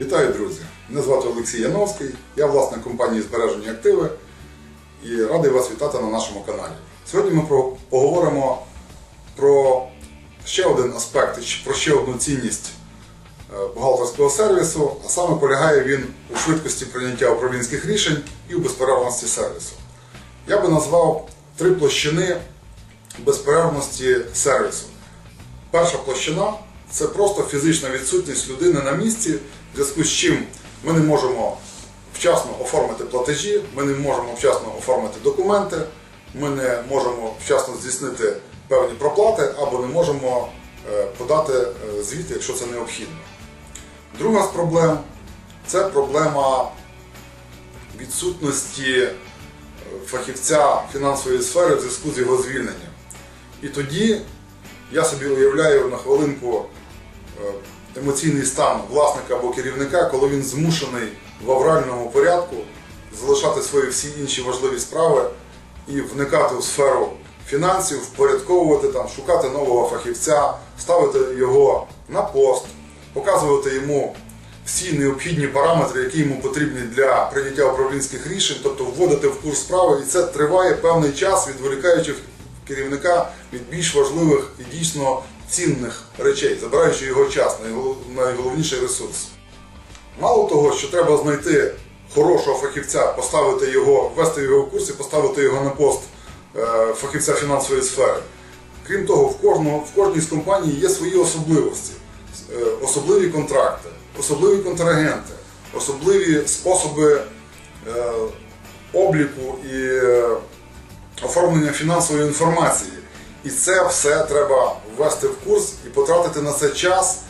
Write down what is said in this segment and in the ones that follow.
Вітаю, друзі! Мене звати Олексій Яновський, я власник компанії Збережені активи і радий вас вітати на нашому каналі. Сьогодні ми поговоримо про ще один аспект, про ще одну цінність е, бухгалтерського сервісу, а саме полягає він у швидкості прийняття управлінських рішень і у безперервності сервісу. Я би назвав три площини безперервності сервісу. Перша площина це просто фізична відсутність людини на місці, в зв'язку з чим ми не можемо вчасно оформити платежі, ми не можемо вчасно оформити документи, ми не можемо вчасно здійснити певні проплати або не можемо е, подати е, звіт, якщо це необхідно. Друга з проблем це проблема відсутності е, фахівця фінансової сфери в зв'язку з його звільненням. І тоді я собі уявляю на хвилинку емоційний стан власника або керівника, коли він змушений в авральному порядку залишати свої всі інші важливі справи і вникати у сферу фінансів, впорядковувати там, шукати нового фахівця, ставити його на пост, показувати йому всі необхідні параметри, які йому потрібні для прийняття управлінських рішень, тобто вводити в курс справи, і це триває певний час, відволікаючи керівника від більш важливих і дійсно цінних речей, забираючи його час, найголовніший ресурс. Мало того, що треба знайти хорошого фахівця, поставити його, ввести його в курс і поставити його на пост е, фахівця фінансової сфери. Крім того, в, кожного, в кожній з компаній є свої особливості, Е, особливі контракти, особливі контрагенти, особливі способи е, обліку і оформлення фінансової інформації. І це все треба ввести в курс і потратити на це час,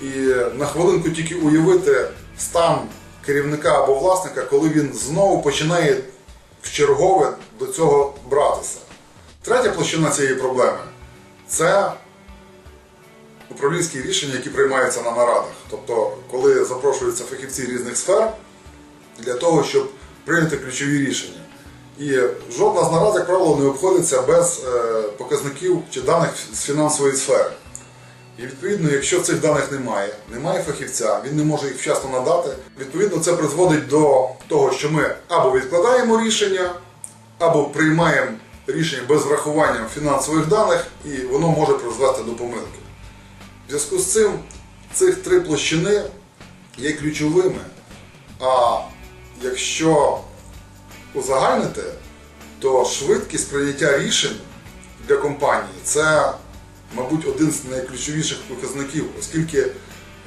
і на хвилинку тільки уявити стан керівника або власника, коли він знову починає вчергове до цього братися. Третя площина цієї проблеми це управлінські рішення, які приймаються на нарадах. Тобто, коли запрошуються фахівці різних сфер для того, щоб прийняти ключові рішення. І жодна з нарад, як правило, не обходиться без е, показників чи даних з фінансової сфери. І відповідно, якщо цих даних немає, немає фахівця, він не може їх вчасно надати. Відповідно, це призводить до того, що ми або відкладаємо рішення, або приймаємо рішення без врахування фінансових даних, і воно може призвести до помилки. В зв'язку з цим цих три площини є ключовими. А якщо узагальнити, то швидкість прийняття рішень для компанії це, мабуть, один з найключовіших показників, оскільки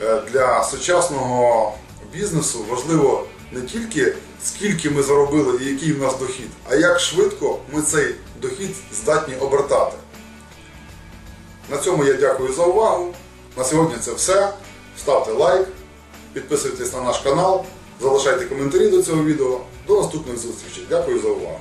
е, для сучасного бізнесу важливо не тільки скільки ми заробили і який в нас дохід, а як швидко ми цей дохід здатні обертати. На цьому я дякую за увагу. На сьогодні це все. Ставте лайк, підписуйтесь на наш канал, залишайте коментарі до цього відео. До наступних зустрічей. Дякую за увагу.